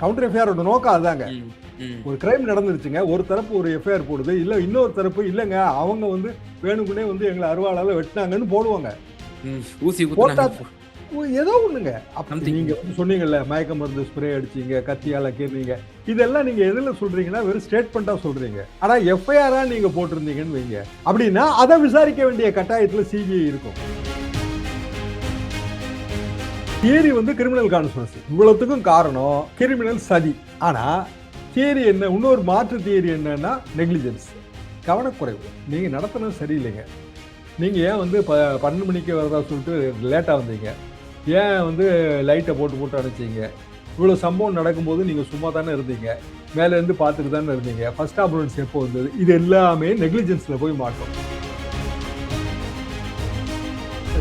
Counter எஃப்ஐஆரோட நோக்கம் ம். ஒரு கிரைம் நடந்துருச்சுங்க ஒரு தரப்பு ஒரு எஃப்ஐஆர் போடுது இல்ல இன்னொரு தரப்பு இல்லைங்க அவங்க வந்து வேணுக்குனே வந்து எங்களை அருவாளால வெட்டினாங்கன்னு போடுவாங்க. ஓ, ஏதோ ஒண்ணுங்க. அப்ப Something. நீங்க சொன்னீங்கல்ல மயக்க மருந்து ஸ்ப்ரே அடிச்சீங்க கத்தியால கீறினீங்க இதெல்லாம் நீங்க எதுல சொல்றீங்கன்னா வெறும் ஸ்டேட்மெண்டா சொல்றீங்க. ஆனா எஃப்ஐஆரா நீங்க போட்டிருந்தீங்கன்னு வைங்க. அப்படின்னா அதை விசாரிக்க வேண்டிய கட்டாயத்துல சிபிஐ இருக்கும். தியரி வந்து கிரிமினல் கான்ஸ்பிரசி இவ்வளோத்துக்கும் காரணம் கிரிமினல் சதி. ஆனா தியரி என்ன? இன்னொரு மாற்று தியரி என்னன்னா நெக்லிஜென்ஸ் கவனக்குறைவு. நீங்க நடத்துனது சரியில்லைங்க. நீங்க ஏன் வந்து ப பன்னெண்டு மணிக்கு வரதா சொல்லிட்டு லேட்டா வந்தீங்க? ஏன் வந்து லைட்டை போட்டு போட்டு அணைச்சிங்க? இவ்வளோ சம்பவம் நடக்கும்போது நீங்கள் சும்மா தானே இருந்தீங்க? மேலேருந்து பார்த்துட்டு தானே இருந்தீங்க? ஃபஸ்ட் ஆம்புலன்ஸ் எப்போ வந்தது? இது எல்லாமே நெக்லிஜென்ஸில் போய் மாட்டோம்.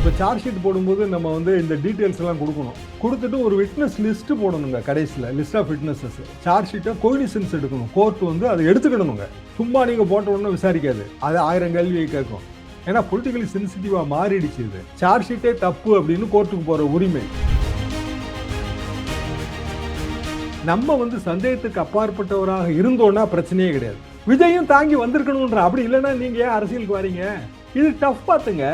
இப்போ சார்ஜ் ஷீட் போடும்போது நம்ம வந்து இந்த டீட்டெயில்ஸ் எல்லாம் கொடுக்கணும். கொடுத்துட்டு ஒரு விட்னஸ் லிஸ்ட்டு போடணுங்க கடைசியில். லிஸ்ட் ஆஃப் விட்னஸஸ் சார்ஜ் ஷீட்டை கோயினிசன்ஸ் எடுக்கணும். கோர்ட் வந்து அதை எடுத்துக்கணுங்க. சும்மா நீங்கள் போட்ட உடனே விசாரிக்காது. அது ஆயிரம் கேள்வியை கேட்கும். ஏன்னா பொலிட்டிக்கலி சென்சிட்டிவாக மாறிடுச்சு இது. சார்ஜ் ஷீட்டே தப்பு அப்படின்னு கோர்ட்டுக்கு போகிற உரிமை. நம்ம வந்து சந்தேகத்துக்கு அப்பாற்பட்டவராக இருந்தோன்னா பிரச்சனையே கிடையாது. விஜயும் தாங்கி வந்திருக்கணும்ன்ற அப்படி இல்லைன்னா நீங்கள் ஏன் அரசியலுக்கு வரீங்க? இது டஃப் பார்த்துங்க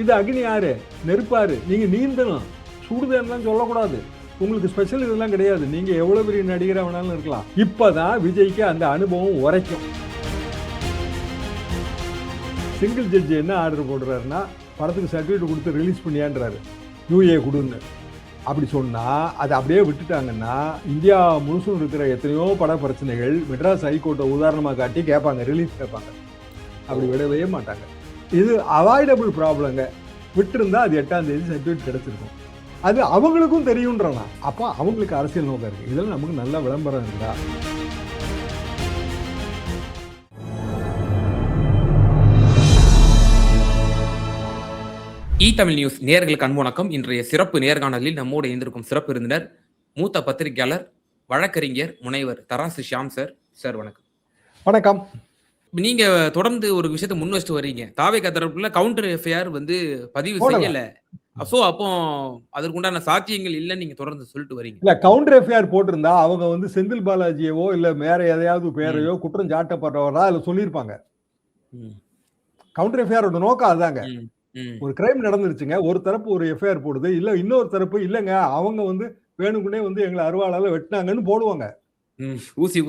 இது அக்னி ஆறு நெருப்பாரு நீங்க நீந்தணும். சுடுதேன்லாம் சொல்லக்கூடாது. உங்களுக்கு ஸ்பெஷல் இதெல்லாம் கிடையாது. நீங்க எவ்வளவு பெரிய நடிகரா வேணாலும் இருக்கலாம். இப்பதான் விஜய்க்கு அந்த அனுபவம் உரைக்கும். சிங்கிள் ஜட்ஜ் என்ன ஆர்டர் போடுறாருன்னா படத்துக்கு சர்டிஃபிகேட் கொடுத்து ரிலீஸ் பண்ணியான்றாரு. யூஏ கொடுன்னு. அப்படி சொன்னால் அதை அப்படியே விட்டுட்டாங்கன்னா இந்தியா முழுசும் இருக்கிற எத்தனையோ பட பிரச்சனைகள் மெட்ராஸ் ஹைகோர்ட்டை உதாரணமாக காட்டி கேட்பாங்க ரிலீஸ் கேட்பாங்க. அப்படி விடவே மாட்டாங்க. இது அவாய்டபுள் ப்ராப்ளங்க விட்டிருந்தா அது எட்டாம் தேதி சர்டிஃபிகேட் கிடைச்சிருக்கும். அது அவங்களுக்கும் தெரியுன்றனா அப்போ அவங்களுக்கு அரசியல் நோக்கம் இருக்கு. இதெல்லாம் நமக்கு நல்ல விளம்பரம் இருந்தா இ தமிழ் நியூஸ் நேயர்களுக்கு அன்பு வணக்கம். இன்றைய சிறப்பு நேர்காணலில் நம்மோடு இணைந்திருக்கும் சிறப்பு விருந்தினர் மூத்த பத்திரிகையாளர் வழக்கறிஞர் முனைவர் தராசு ஷியாம் சார். சார் வணக்கம். வணக்கம். நீங்க தொடர்ந்து ஒரு விஷயத்தை முன் வச்சுட்டு வர்றீங்க. தாவே தரப்புல கவுண்டர் எஃப்ஐஆர் வந்து பதிவு. செய்யல. சோ அப்போ அதற்குண்டான சாத்தியங்கள் இல்லைன்னு நீங்க தொடர்ந்து சொல்லிட்டு வரீங்க இல்ல கவுண்டர் எஃப்ஐஆர் போட்டிருந்தா அவங்க வந்து செந்தில் பாலாஜியவோ இல்ல வேற எதையாவது பேரையோ குற்றம் சாட்டப்படுறவரா அதுல சொல்லியிருப்பாங்க. கவுண்டர் எஃப்ஐஆரோட நோக்கம் அதாங்க. ஒரு கிரைம் நடந்துருச்சுங்க ஒரு தரப்பு ஒரு எஃப்ஐஆர் போடுது இல்ல இன்னொரு தரப்பு இல்லைங்க அவங்க வந்து வேணுக்குனே வந்து எங்களை அருவாளால வெட்டினாங்கன்னு போடுவாங்க. ஊசி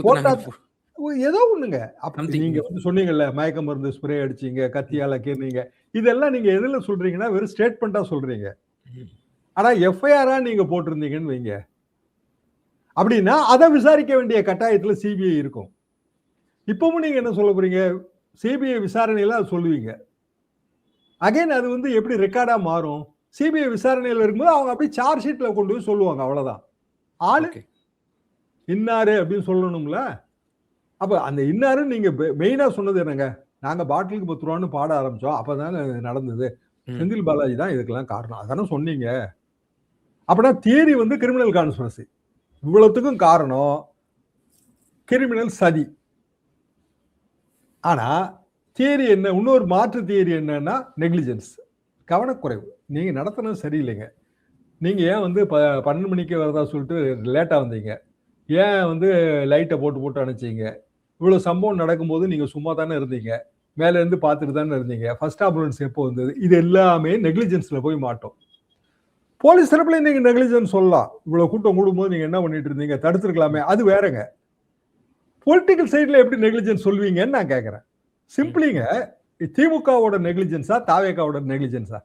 ஏதோ ஒண்ணுங்க. நீங்க வந்து சொன்னீங்கல்ல மயக்க மருந்து ஸ்ப்ரே அடிச்சீங்க கத்தியால கீறினீங்க இதெல்லாம் நீங்க எதுல சொல்றீங்கன்னா வெறும் ஸ்டேட்மெண்டா சொல்றீங்க. ஆனா எஃப்ஐஆரா நீங்க போட்டிருந்தீங்கன்னு வைங்க. அப்படின்னா அதை விசாரிக்க வேண்டிய கட்டாயத்துல சிபிஐ இருக்கும். இப்பவும் நீங்க என்ன சொல்ல போறீங்க? சிபிஐ விசாரணையில அது சொல்லுவீங்க. அகைன் அது வந்து எப்படி ரெக்கார்டா மாறும்? சிபிஐ விசாரணையில இருக்கும்போது அவங்க அப்படியே சார்ஜ் ஷீட்ல கொண்டு போய் சொல்லுவாங்க அவ்வளவுதான். ஆளு. இன்னாரு அப்படின்னு சொல்லணும்ல? அப்ப அந்த இன்னாரு நீங்க மெயினா சொன்னது என்னங்க? நாங்க பாட்டிலுக்கு பத்து ரூபான்னு பாட ஆரம்பிச்சோம். அப்பதானே இது நடந்தது. செந்தில் பாலாஜி தான் இதுக்கெல்லாம் காரணம். அதானே சொன்னீங்க. அப்படின்னா தியரி வந்து கிரிமினல் கான்ஸ்பிரசி இவ்வளவுத்துக்கும் காரணம் கிரிமினல் சதி. ஆனா தியரி என்ன இன்னொரு மாற்று தியரி என்னன்னா நெக்லிஜென்ஸ் கவனக்குறைவு. நீங்க நடத்துனது சரியில்லைங்க. நீங்க ஏன் வந்து ப பன்னெண்டு மணிக்கு வரதா சொல்லிட்டு லேட்டா வந்தீங்க? ஏன் வந்து லைட்டை போட்டு போட்டு அனுப்பிச்சீங்க? இவ்வளோ சம்பவம் நடக்கும்போது நீங்கள் சும்மா தானே இருந்தீங்க. மேலேருந்து பார்த்துட்டு தானே இருந்தீங்க. ஃபர்ஸ்ட் ஆம்புலன்ஸ் எப்போ வந்தது? இது எல்லாமே நெக்லிஜென்ஸில் போய் மாட்டோம். போலீஸ் தரப்புல நீங்கள் நெக்லிஜென்ஸ் சொல்லலாம். இவ்வளோ கூட்டம் கூடும்போது நீங்கள் என்ன பண்ணிட்டு இருந்தீங்க? தடுத்துருக்கலாமே. அது வேறங்க. பொலிட்டிக்கல் சைடில் எப்படி நெக்லிஜென்ஸ் சொல்வீங்கன்னு நான் கேட்குறேன் சிம்பிளிங்க திமுகவோட நெக்லிஜென்ஸா தாவேக்காவோட நெக்லிஜென்ஸா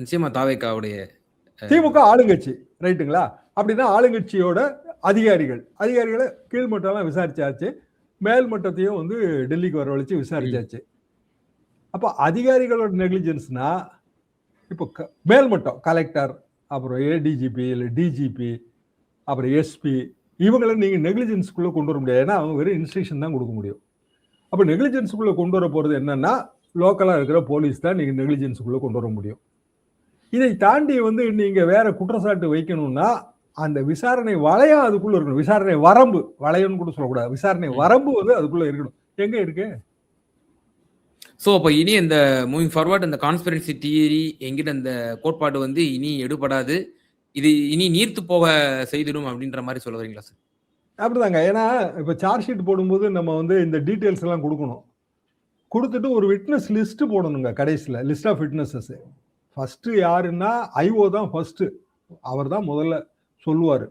நிச்சயமா தாவேக்காவுடைய திமுக ஆளுங்கட்சி ரைட்டுங்களா அப்படின்னா ஆளுங்கட்சியோட அதிகாரிகள். அதிகாரிகளை கீழ்மட்டம்லாம் விசாரிச்சாச்சு. மேல்மட்டத்தையும் வந்து டெல்லிக்கு வரவழைச்சு விசாரிச்சாச்சு. அப்போ அதிகாரிகளோட நெக்லிஜென்ஸ்னா இப்போ க- மேல்மட்டம் கலெக்டர் அப்புறம் ஏடிஜிபி இல்லை டிஜிபி அப்புறம் எஸ்பி இவங்களை நீங்கள் நெக்லிஜென்ஸ்குள்ளே கொண்டு வர முடியாது. ஏன்னா அவங்க வெறும் இன்ஸ்ட்ரக்ஷன் தான் கொடுக்க முடியும். அப்போ நெக்லிஜென்ஸுக்குள்ளே கொண்டு வர போகிறது என்னென்னா லோக்கலாக இருக்கிற போலீஸ் தான் நீங்கள் நெக்லிஜென்ஸுக்குள்ளே கொண்டு வர முடியும். இதை தாண்டி வந்து நீங்கள் வேற குற்றச்சாட்டு வைக்கணும்னா அந்த விசாரணை வளையம் அதுக்குள்ள இருக்கணும். விசாரணை வரம்பு. வளையம்னு கூட சொல்லக்கூடாது. விசாரணை வரம்பு வந்து அதுக்குள்ள இருக்கணும். எங்க இருக்கு? சோ அப்ப இனி இந்த மூவிங் ஃபார்வர்ட் இந்த கான்ஸ்பிரன்சி தியரி என்கிற இந்த கோட்பாடு வந்து இனி எடுபடாது. இது இனி நீர்த்து போக செய்திடும் அப்படின்ற மாதிரி சொல்ல வரீங்களா சார் அப்படிதாங்க. ஏன்னா இப்போ சார்ஜ் ஷீட் போடும்போது நம்ம வந்து இந்த டீட்டெயில்ஸ் எல்லாம் கொடுக்கணும். கொடுத்துட்டு ஒரு விட்னஸ் லிஸ்ட் போடணுங்க கடைசியில். லிஸ்ட் ஆஃப் விட்னஸஸ் ஃபர்ஸ்ட் யாருன்னா ஐஓ தான் ஃபர்ஸ்ட் அவர் தான் முதல்ல. சொல்லுவார்.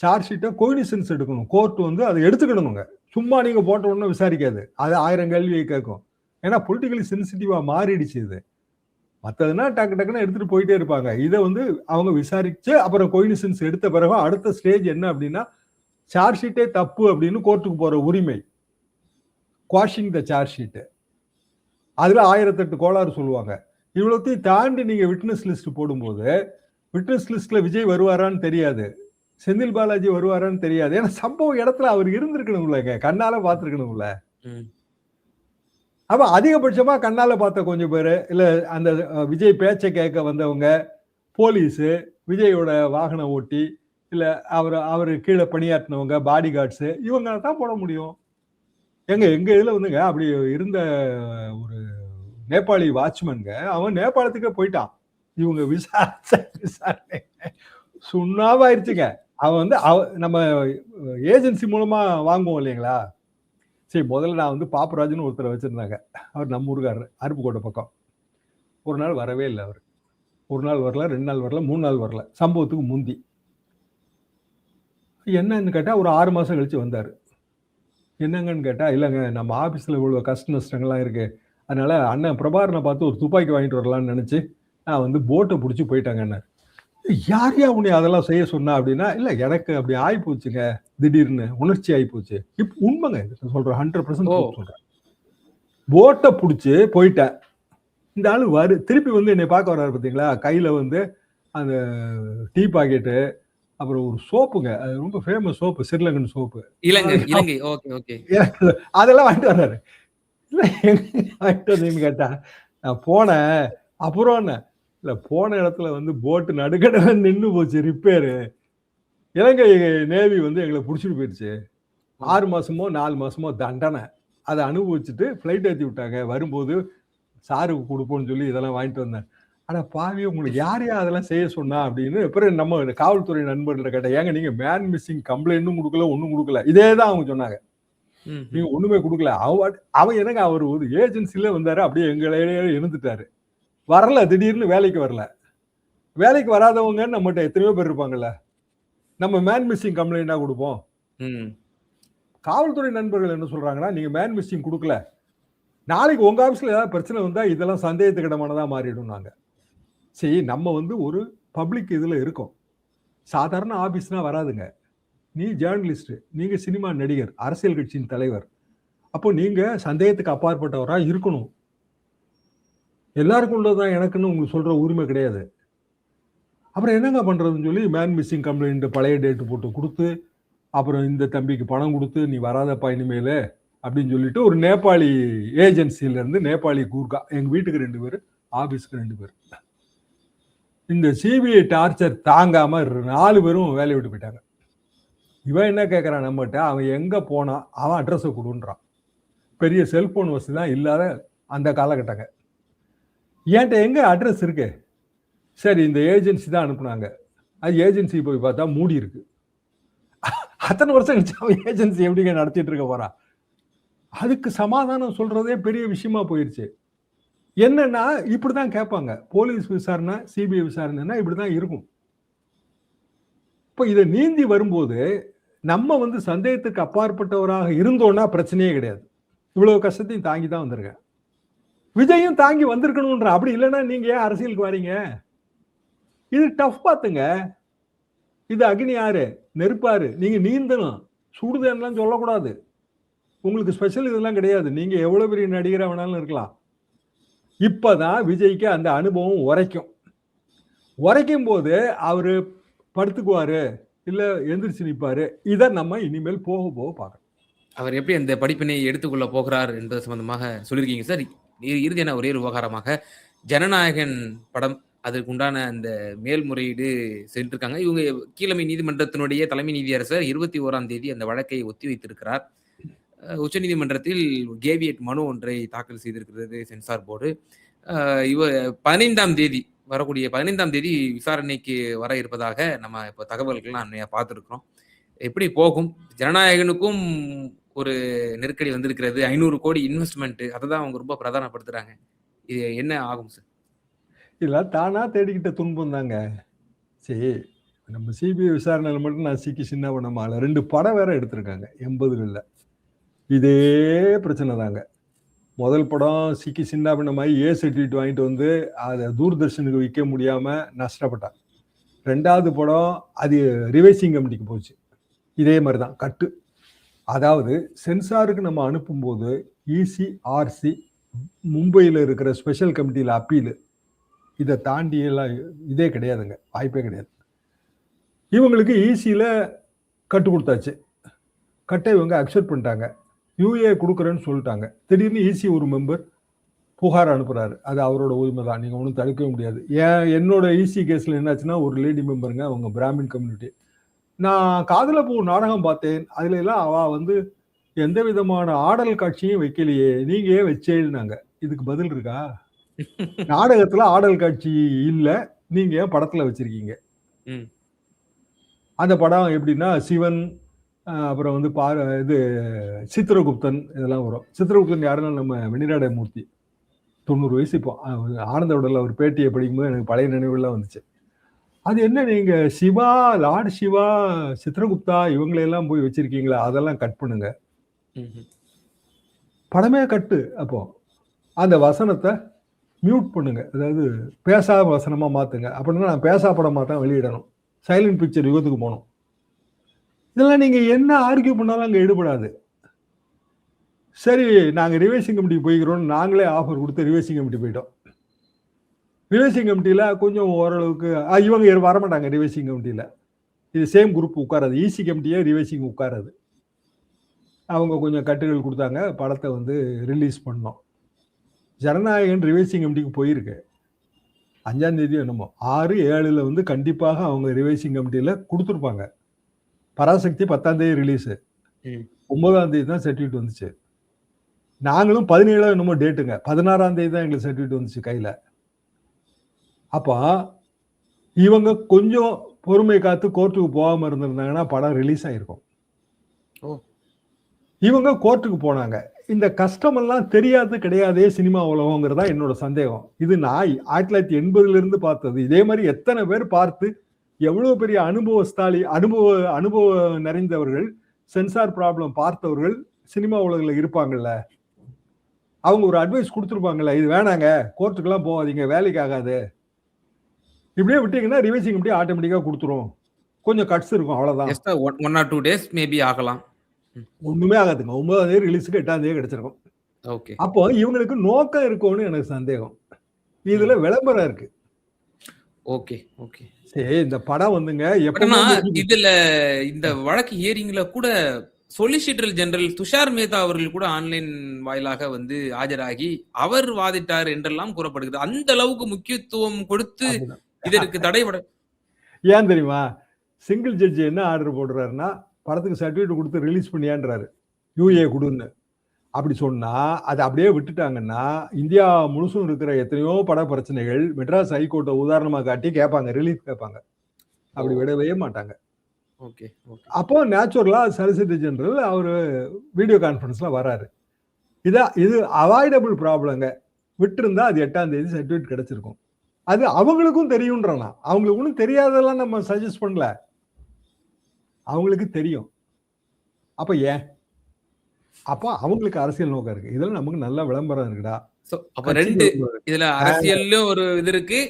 சார்ஜ் ஷீட்டை கோயினிசன்ஸ் எடுக்கணும். கோர்ட் வந்து அதை எடுத்துக்கிடணுங்க சும்மா நீங்கள் போட்ட உடனே விசாரிக்காது. அது ஆயிரம் கேள்வியை கேட்கும். ஏன்னா பொலிட்டிக்கலி சென்சிட்டிவாக மாறிடுச்சு இது. மற்றதுனா டக்கு டக்குன்னு எடுத்துட்டு போயிட்டே இருப்பாங்க. இதை வந்து அவங்க விசாரிச்சு அப்புறம் கோயினிசன்ஸ் எடுத்த பிறகு அடுத்த ஸ்டேஜ் என்ன அப்படின்னா சார்ஜ் ஷீட்டே தப்பு அப்படின்னு கோர்ட்டுக்கு போகிற உரிமை. குவாஷிங் த சார்ஜ் ஷீட்டு அதில் ஆயிரத்தெட்டு கோளாறு சொல்லுவாங்க. இவ்வளோத்தையும் தாண்டி நீங்கள் விட்னஸ் லிஸ்ட் போடும்போது விட்னஸ் லிஸ்ட்ல விஜய் வருவாரான்னு தெரியாது. செந்தில் பாலாஜி வருவாரான்னு தெரியாது. ஏன்னா சம்பவ இடத்துல அவர் இருந்திருக்கணும்லங்க கண்ணால பார்த்துருக்கணும்ல. அப்ப அதிகபட்சமா கண்ணால பார்த்த கொஞ்சம் பேர் இல்ல அந்த விஜய் பேச்சை கேட்க வந்தவங்க போலீஸு விஜயோட வாகன ஓட்டி இல்ல அவர் அவர் கீழே பணியாற்றினவங்க பாடி கார்ட்ஸு இவங்க தான் போட முடியும். எங்க எங்க இதுல வந்துங்க அப்படி இருந்த ஒரு நேபாளி வாட்ச்மேனுங்க அவன் நேபாளத்துக்கே போயிட்டான். இவங்க விசாரிச்ச விசாரணை. சுண்ணாவாயிருச்சுங்க. அவன் வந்து அவ நம்ம ஏஜென்சி மூலமா வாங்குவோம் இல்லைங்களா? சரி முதல்ல நான் வந்து பாப்பராஜ்னு ஒருத்தரை வச்சுருந்தாங்க. அவர் நம்ம ஊருக்காரர் அருப்புக்கோட்டை பக்கம். ஒரு நாள் வரவே இல்லை அவர். ஒரு நாள் வரல ரெண்டு நாள் வரல மூணு நாள் வரல. சம்பவத்துக்கு முந்தி. என்னன்னு கேட்டால் ஒரு ஆறு மாதம் கழித்து வந்தார். என்னங்கன்னு கேட்டால் இல்லைங்க நம்ம ஆஃபீஸில் இவ்வளோ கஷ்ட நஷ்டங்கள்லாம் இருக்குது அதனால் அண்ணன் பிரபாரனை பார்த்து ஒரு துப்பாக்கி வாங்கிட்டு வரலான்னு நினச்சி நான் வந்து போட்டை பிடிச்சி போயிட்டாங்கன்னு யார் யா உன்னை அதெல்லாம் செய்ய சொன்னா அப்படின்னா இல்ல எனக்கு அப்படி ஆகி போச்சுங்க திடீர்னு உணர்ச்சி ஆகி போச்சு. இப்ப உண்மைங்க இது சொல்றேன் ஹண்ட்ரட். பர்சன்ட் சொல்றேன். போட்டை பிடிச்சி போயிட்டேன். இந்த ஆளு வரு திருப்பி வந்து என்னை பார்க்க வர்றாரு பார்த்தீங்களா கையில வந்து அந்த டீ பாக்கெட்டு அப்புறம் ஒரு சோப்புங்க அது ரொம்ப ஃபேமஸ் சோப்பு சிறிலங்கன் சோப்பு. அதெல்லாம் வாங்கிட்டு வர்றாரு. இல்ல வாங்கிட்டு வந்தீங்கன்னு கேட்டா நான் போனேன் அப்புறம் என்ன? இல்ல போன இடத்துல வந்து போட்டு நடுக்கடல நின்னு போச்சு ரிப்பேரு இலங்கை நேவி வந்து எங்களை புடிச்சிட்டு போயிடுச்சு. ஆறு மாசமோ நாலு மாசமோ தண்டனை. அதை அனுபவிச்சுட்டு ஃப்ளைட் ஏற்றி விட்டாங்க. வரும்போது சாருக்கு கொடுப்போம்னு சொல்லி இதெல்லாம் வாங்கிட்டு வந்தேன். ஆனா பாவி உங்களுக்கு யார் யார் அதெல்லாம் செய்ய சொன்னா அப்படின்னு அப்புறம் நம்ம காவல்துறை நண்பர்கிட்ட கேட்டேன். ஏங்க நீங்க மேன் மிஸ்ஸிங் கம்ப்ளைண்ட்டும் கொடுக்கல ஒன்றும் கொடுக்கல. இதே தான் அவங்க சொன்னாங்க. நீங்க ஒண்ணுமே கொடுக்கல. அவன் அவன் எனக்கு அவர் ஒரு ஏஜென்சில வந்தாரு அப்படியே எங்களையே இருந்துட்டாரு. வரல திடீர்னு வேலைக்கு வரல. வேலைக்கு வராதவங்க நம்மகிட்ட எத்தனையோ பேர் இருப்பாங்கல்ல. நம்ம மேன் மிஸ்ஸிங் கம்ப்ளைண்டா கொடுப்போம். ம். காவல்துறை நண்பர்கள் என்ன சொல்றாங்கன்னா நீங்க மேன் மிஸ்ஸிங் கொடுக்கல. நாளைக்கு உங்க ஆபீஸ்ல ஏதாவது பிரச்சனை வந்தா இதெல்லாம் சந்தேகத்துக்கிடமானதா மாறிடும் நாங்க சரி நம்ம வந்து ஒரு பப்ளிக் இதுல இருக்கோம். சாதாரண ஆபீஸ்னா வராதுங்க. நீ ஜேர்னலிஸ்ட் நீங்க சினிமா நடிகர் அரசியல் கட்சியின் தலைவர். அப்போ நீங்க சந்தேகத்துக்கு அப்பாற்பட்டவரா இருக்கணும். எல்லாருக்கும் உள்ளதான் எனக்குன்னு உங்களுக்கு சொல்ற உரிமை கிடையாது. அப்புறம் என்னங்க பண்றதுன்னு சொல்லி மேன் மிஸ்ஸிங் கம்ப்ளைண்ட் பழைய டேட்டு போட்டு கொடுத்து அப்புறம் இந்த தம்பிக்கு பணம் கொடுத்து நீ வராதப்பா இனிமேல் அப்படின்னு சொல்லிட்டு ஒரு நேபாளி ஏஜென்சில இருந்து நேபாளி கூர்கா எங்க வீட்டுக்கு ரெண்டு பேர் ஆபீஸ்க்கு ரெண்டு பேர். இந்த சிபிஐ டார்ச்சர் தாங்காம நாலு பேரும் வேலையை விட்டு போயிட்டாங்க. இவன் என்ன கேட்கறான் நம்மகிட்ட? அவன் எங்க போனான் அவன் அட்ரஸை கொடுன்றான். பெரிய செல்போன் வசதி தான் இல்லாத அந்த காலகட்டங்க. என்கிட்ட எங்கே அட்ரஸ் இருக்கு? சரி இந்த ஏஜென்சி தான் அனுப்புனாங்க. அது ஏஜென்சி போய் பார்த்தா மூடி இருக்கு. அத்தனை வருஷம் கழிச்சு அவன் ஏஜென்சி எப்படிங்க நடத்திட்டு இருக்க போறான் அதுக்கு சமாதானம் சொல்றதே பெரிய விஷயமா போயிடுச்சு என்னன்னா இப்படிதான் கேட்பாங்க. போலீஸ் விசாரணை சிபிஐ விசாரணைன்னா இப்படிதான் இருக்கும். இப்போ இதை நீந்தி வரும்போது நம்ம வந்து சந்தேகத்துக்கு அப்பாற்பட்டவராக இருந்தோன்னா பிரச்சனையே கிடையாது. இவ்வளவு கஷ்டத்தையும் தாங்கி தான் வந்திருக்கேன். விஜயும் தாங்கி வந்திருக்கணும்ன்ற அப்படி இல்லைன்னா நீங்க ஏன் அரசியலுக்கு வரீங்க? இது டஃப் பார்த்துங்க. இது அக்னி ஆறு நெருப்பாரு நீங்க நீந்தணும். சுடுதேன்லாம் சொல்லக்கூடாது. உங்களுக்கு ஸ்பெஷல் இதெல்லாம் கிடையாது. நீங்க எவ்வளவு பெரிய நடிகரா வேணாலும் இருக்கலாம். இப்பதான் விஜய்க்கு அந்த அனுபவம் உரைக்கும். உரைக்கும் போது அவரு படுத்துக்குவாரு இல்ல எந்திரிச்சு நிற்பாரு இதை நம்ம இனிமேல் போக போக பார்க்கணும். அவர் எப்படி அந்த படிப்பினை எடுத்துக்கொள்ள போகிறார் என்பது சம்பந்தமாக சொல்லியிருக்கீங்க சார்? இறுதியான ஒரே விவகாரமாக ஜனநாயகன் படம் அதற்குண்டான அந்த மேல்முறையீடு சென்றிருக்காங்க. இவங்க கீழமை நீதிமன்றத்தினுடைய தலைமை நீதியரசர் இருபத்தி ஓராம் தேதி அந்த வழக்கை ஒத்தி வைத்திருக்கிறார். உச்சநீதிமன்றத்தில் கேவியட் மனு ஒன்றை தாக்கல் செய்திருக்கிறது சென்சார் போர்டு. இவ பதினைந்தாம் தேதி வரக்கூடிய பதினைந்தாம் தேதி விசாரணைக்கு வர இருப்பதாக நம்ம இப்போ தகவல்கள்லாம் பார்த்துருக்குறோம். எப்படி போகும்? ஜனநாயகனுக்கும் ஒரு நெருக்கடி வந்திருக்கிறது. ஐநூறு கோடி இன்வெஸ்ட்மெண்ட் அதை தான் அவங்க ரொம்ப பிரதானப்படுத்துறாங்க. இது என்ன ஆகும் சார் இல்லை தானா தேடிக்கிட்ட துன்பம் தாங்க. சரி நம்ம சிபிஐ விசாரணையில் மட்டும் நான் சிக்கி சின்ன பண்ணமால ரெண்டு படம் வேற எடுத்திருக்காங்க எண்பதுகளில். இதே பிரச்சனை தாங்க. முதல் படம் சிக்கி சின்ன பண்ணமாயி ஏ சர்டிஃபிகேட் வாங்கிட்டு வந்து அதை தூர்தர்ஷனுக்கு விற்க முடியாமல் நஷ்டப்பட்டான். ரெண்டாவது படம் அது ரிவைசிங் கமிட்டிக்கு போச்சு. இதே மாதிரி தான் கட்டு. அதாவது சென்சாருக்கு நம்ம அனுப்பும்போது இசிஆர்சி மும்பையில் இருக்கிற ஸ்பெஷல் கமிட்டியில் அப்பீலு. இதை தாண்டி எல்லாம் இதே கிடையாதுங்க. வாய்ப்பே கிடையாது. இவங்களுக்கு ஈஸியில் கட்டு கொடுத்தாச்சு. கட்டை இவங்க அக்செப்ட் பண்ணிட்டாங்க. யூஏ கொடுக்குறேன்னு சொல்லிட்டாங்க. திடீர்னு ஈசி ஒரு மெம்பர் புகார் அனுப்புகிறாரு அது அவரோட உரிமை தான். நீங்கள் ஒன்றும் தடுக்கவே முடியாது. ஏன் என்னோட ஈசி கேஸில் என்னாச்சுன்னா ஒரு லேடி மெம்பருங்க அவங்க பிராமின் கம்யூனிட்டி நான் காதல பூ நாடகம் பார்த்தேன். அதுல எல்லாம் அவ வந்து எந்த விதமான ஆடல் காட்சியும் வைக்கலையே. நீங்க ஏன் வச்சேன்னாங்க. இதுக்கு பதில் இருக்கா? நாடகத்துல ஆடல் காட்சி இல்ல. நீங்க ஏன் படத்துல வச்சிருக்கீங்க. அந்த படம் எப்படின்னா சிவன் அப்புறம் வந்து பா இது சித்திரகுப்தன் இதெல்லாம் வரும். சித்திரகுப்தன் யாருன்னா நம்ம வெண்ணிராட மூர்த்தி. தொண்ணூறு வயசு இப்போ. ஆனந்த உடல்ல ஒரு பேட்டியை படிக்கும்போது எனக்கு பழைய நினைவுகள்லாம் வந்துச்சு. அது என்ன நீங்க சிவா லார்ட் சிவா சித்திரகுப்தா இவங்களையெல்லாம் போய் வச்சிருக்கீங்களா? அதெல்லாம் கட் பண்ணுங்க. படமே கட்டு அப்போ. அந்த வசனத்தை மியூட் பண்ணுங்க. அதாவது பேசாத வசனமா மாத்துங்க. அப்படின்னா நான் பேசா படமா தான் வெளியிடணும். சைலண்ட் பிக்சர் யுகத்துக்கு போகணும். இதெல்லாம் நீங்க என்ன ஆர்கியூ பண்ணாலும் அங்க ஈடுபடாது. சரி நாங்க ரிவைசிங் கமிட்டி போய்க்கிறோம் நாங்களே ஆஃபர் கொடுத்து ரிவைசிங் கமிட்டி போயிட்டோம். ரிவைசிங் கமிட்டியில கொஞ்சம் ஓரளவுக்கு ஆ, இவங்க யாரும் வரமாட்டாங்க ரிவைசிங் கமிட்டியில இது சேம் குரூப் உட்காராது. ஈசி கமிட்டியே ரிவைசிங் உட்காராது. அவங்க கொஞ்சம் கட்டுகள் கொடுத்தாங்க. படத்தை வந்து ரிலீஸ் பண்ணோம். ஜனநாயகன் ரிவைசிங் கமிட்டிக்கு போயிருக்கு. அஞ்சாம் தேதி என்னமோ ஆறு ஏழுல வந்து கண்டிப்பாக அவங்க ரிவைசிங் கமிட்டியில கொடுத்துருப்பாங்க. பராசக்தி பத்தாம் தேதி ரிலீஸு. ஒன்பதாம் தேதி தான் சர்டிஃபிகேட் வந்துச்சு. நாங்களும் பதினேழாம் என்னமோ டேட்டுங்க. பதினாறாம் தேதி தான் எங்களுக்கு சர்டிஃபிகேட் வந்துச்சு கையில. அப்போ இவங்க கொஞ்சம் பொறுமை காத்து கோர்ட்டுக்கு போகாம இருந்திருந்தாங்கன்னா படம் ரிலீஸ் ஆயிருக்கும். ஓ. இவங்க கோர்ட்டுக்கு போனாங்க. இந்த கஷ்டமெல்லாம் தெரியாது கிடையாதே சினிமா உலகங்கிறதா என்னோட சந்தேகம். இது நான் ஆயிரத்தி தொள்ளாயிரத்தி எண்பதுல இருந்து பார்த்தது. இதே மாதிரி எத்தனை பேர் பார்த்து எவ்வளவு பெரிய அனுபவஸ்தாலி அனுபவ அனுபவம் நிறைந்தவர்கள் சென்சார் ப்ராப்ளம் பார்த்தவர்கள் சினிமா உலகில் இருப்பாங்கல்ல? அவங்க ஒரு அட்வைஸ் கொடுத்துருப்பாங்கல்ல இது வேணாங்க கோர்ட்டுக்கெல்லாம் போகாதீங்க வேலைக்கு ஆகாது. இப்படியே விட்டீங்கன்னா ரிவைசிங் இப்படியே ஆட்டோமேட்டிக்காக கொடுத்துரும். கொஞ்சம் கட்ஸ் இருக்கும் அவ்வளவுதான். Just one or two days maybe ஆகலாம். ஒண்ணுமே ஆகாதுங்க. ஒன்பதாம் தேதி ரிலீஸுக்கு எட்டாம் தேதி கிடைச்சிருக்கும். ஓகே அப்போ இவங்களுக்கு நோக்கம் இருக்கும்னு எனக்கு சந்தேகம். இதுல விளம்பரம் இருக்கு. ஓகே ஓகே சரி இந்த படம் வந்துங்க பட் ஆனா எப்ப இதுல இந்த வழக்கு ஹியரிங்ல கூட சொலிசிட்டர் ஜெனரல் துஷார் மேத்தா அவர்கள் கூட ஆன்லைன் வாயிலாக வந்து ஆஜராகி அவர் வாதிட்டார் என்றெல்லாம் கூறப்படுகிறது. அந்த அளவுக்கு முக்கியத்துவம் கொடுத்து இதற்கு தடைபட ஏன் தெரியுமா? சிங்கிள் ஜட்ஜி என்ன ஆர்டர் போடுறாருன்னா படத்துக்கு சர்டிஃபிகேட் கொடுத்து ரிலீஸ் பண்ணியான்றாரு. யூஏ கொடுன்னு. அப்படி சொன்னா அதை அப்படியே விட்டுட்டாங்கன்னா இந்தியா முழுசும் இருக்கிற எத்தனையோ பட பிரச்சனைகள் மெட்ராஸ் ஹைகோர்ட்டை உதாரணமா காட்டி கேட்பாங்க ரிலீஃப் கேட்பாங்க. அப்படி விடவே மாட்டாங்க. Okay okay. அப்போ நேச்சுரலா சரிசிட்டர் ஜெனரல் அவர் வீடியோ கான்ஃபரன்ஸ்ல வராரு இதா இது அவாய்டபிள் ப்ராப்ளங்க விட்டிருந்தா அது எட்டாம் தேதி சர்டிஃபிகேட் கிடைச்சிருக்கும். அது அவங்களுக்கும் தெரியும்ன்றலாம் அவங்களுக்கு ஒன்றும் தெரியாததெல்லாம் நம்ம சஜஸ்ட் பண்ணல. அவங்களுக்கு தெரியும். அப்ப ஏன்? அப்போ அவங்களுக்கு அரசியல் நோக்கம் இருக்கு. இதெல்லாம் நமக்கு நல்ல விளம்பரம் இருக்குடா. அப்ப ரெண்டு இதுல அரசியல்லும் ஒரு இது இருக்கு.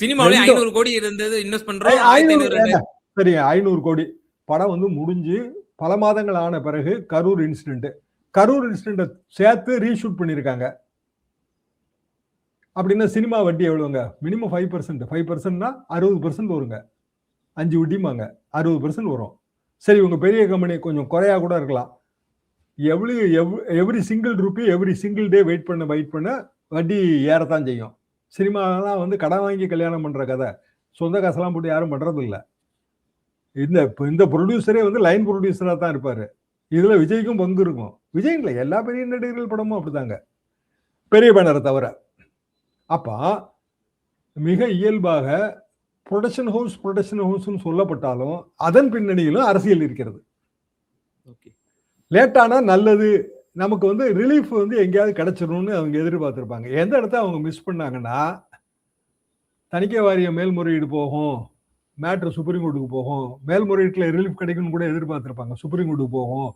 சினிமாவிலே. ஐநூறு கோடி இருந்தது இன்வெஸ்ட் பண்றோம். சரி ஐநூறு கோடி. படம் வந்து முடிஞ்சு பல மாதங்கள் ஆன பிறகு கரூர் இன்சிடென்ட் கரூர் இன்சிடென்ட் சேர்த்து ரீஷூட் பண்ணியிருக்காங்க. அப்படின்னா சினிமா வட்டி எவ்வளோங்க மினிமம் ஃபைவ் பர்சன்ட் ஃபைவ் பர்சன்ட்னா அறுபது பர்சன்ட் வருங்க. அஞ்சு வட்டிமாங்க அறுபது பர்சன்ட் வரும். சரி உங்கள் பெரிய கம்பெனி கொஞ்சம் குறையாக கூட இருக்கலாம். எவ்வளவு every single rupee every single day wait பண்ண வெயிட் பண்ண வட்டி ஏறத்தான் செய்யும். சினிமாலாம் வந்து கடன் வாங்கி கல்யாணம் பண்ணுற கதை. சொந்த காசெல்லாம் போட்டு யாரும் பண்ணுறது இல்லை இந்த இந்த ப்ரொடியூசரே வந்து லைன் ப்ரொடியூசராக தான் இருப்பார். இதில் விஜய்க்கும் பங்கு இருக்கும். விஜய் இல்லை எல்லா பெரிய நடிகர்கள் படமும் அப்படிதாங்க பெரிய பேனரை தவிர. அப்ப மிக இயல்பாக ப்ரொடக்ஷன் ஹவுஸ் ப்ரொடக்ஷன் ஹவுஸ்னு சொல்லப்பட்டாலும் அதன் பின்னணியிலும் அரசியல் இருக்கிறது. ஓகே லேட்டானா நல்லது. நமக்கு வந்து ரிலீஃப் வந்து எங்கேயாவது கிடைச்சிரும்னு அவங்க எதிர்பார்த்திருப்பாங்க. எந்த இடத்த அவங்க மிஸ் பண்ணாங்கன்னா தணிக்கை வாரிய மேல்முறையீடு போகும் மேட்ரு சுப்ரீம் கோர்ட்டுக்கு போகும் மேல்முறையீட்டில் ரிலீஃப் கிடைக்கும்னு கூட எதிர்பார்த்திருப்பாங்க. சுப்ரீம் கோர்ட்டுக்கு போகும்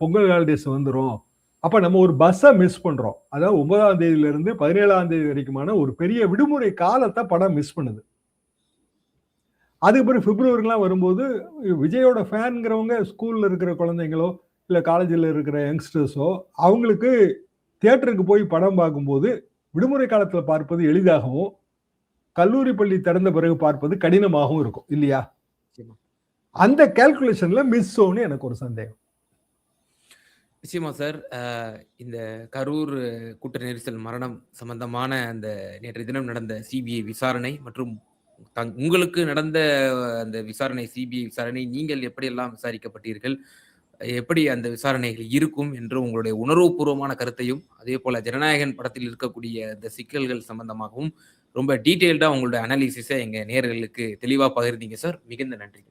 பொங்கல் ஹாலிடேஸ் வந்துடும் அப்ப நம்ம ஒரு பஸ்ஸை மிஸ் பண்றோம். அதாவது ஒன்பதாம் தேதியில இருந்து பதினேழாம் தேதி வரைக்குமான ஒரு பெரிய விடுமுறை காலத்தை படம் மிஸ் பண்ணுது. அதுக்கு பிறகு பிப்ரவரிலாம் வரும்போது விஜயோட ஃபேன்ங்கிறவங்க ஸ்கூல்ல இருக்கிற குழந்தைங்களோ இல்லை காலேஜில் இருக்கிற யங்ஸ்டர்ஸோ அவங்களுக்கு தியேட்டருக்கு போய் படம் பார்க்கும்போது விடுமுறை காலத்தில் பார்ப்பது எளிதாகவும் கல்லூரி பள்ளி திறந்த பிறகு பார்ப்பது கடினமாகவும் இருக்கும் இல்லையா. அந்த கால்குலேஷன்ல மிஸ் ஆகும்னு எனக்கு ஒரு சந்தேகம். நிச்சயமா சார். அஹ், இந்த கரூர் கூட்ட நெரிசல் மரணம் சம்பந்தமான அந்த நேற்றைய தினம் நடந்த சிபிஐ விசாரணை மற்றும் தங்- உங்களுக்கு நடந்த அந்த விசாரணை சிபிஐ விசாரணை நீங்கள் எப்படியெல்லாம் விசாரிக்கப்பட்டீர்கள்? எப்படி அந்த விசாரணைகள் இருக்கும் என்று உங்களுடைய உணர்வுபூர்வமான கருத்தையும் அதே போல ஜனநாயகன் படத்தில் இருக்கக்கூடிய அந்த சிக்கல்கள் சம்பந்தமாகவும் ரொம்ப டீட்டெயில்டா உங்களுடைய அனாலிசிஸை எங்க நேர்களுக்கு தெளிவாக பகிர்ந்தீங்க சார். மிகுந்த நன்றிகள்.